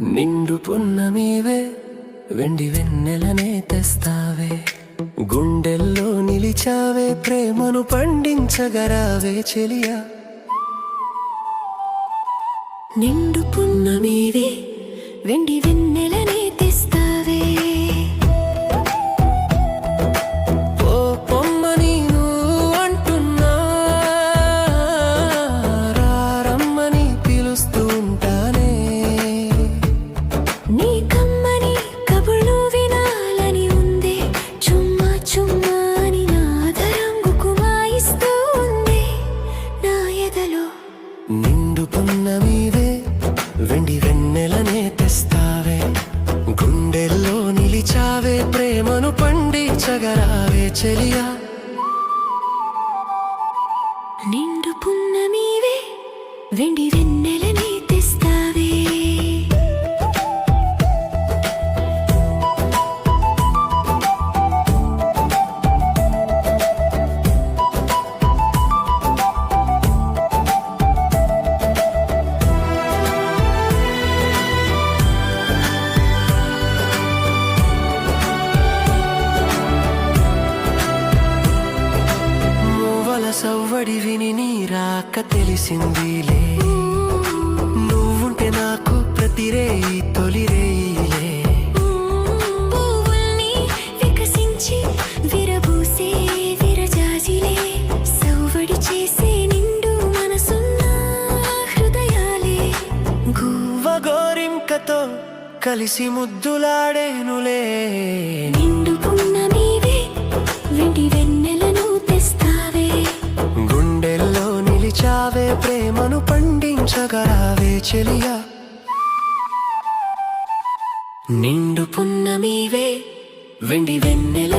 నిండు పున్నమీవే వెండి వెన్నెలనే తెస్తావే. గుండెల్లో నిలిచావే ప్రేమను పండించగరావే చెలియా. నిండు పున్నమీవే వెండి వెన్నెలనే పండించగరావే చెలియా. నిండు పున్నమీవే వెండి వెన్నెలనే సవ్వడి విని నీ రాక తెలిసిందిలే నువ్వుంటే నాకు ప్రతిరేయి తొలి రేయిలే పువ్వుల్ని వికసించి విరబూసే విరజాజిలే సవ్వడి చేసే నిండు మనసున్న హృదయాలే గువ్వ గోరింకతో కలిసి ముద్దులాడేనులే నిండు పున్నమీవే వెండి వెన్నెలను నిలిచావే ప్రేమను పండించగరావే చెలియా. నిండు పున్నమీవే వెండి వెన్నెల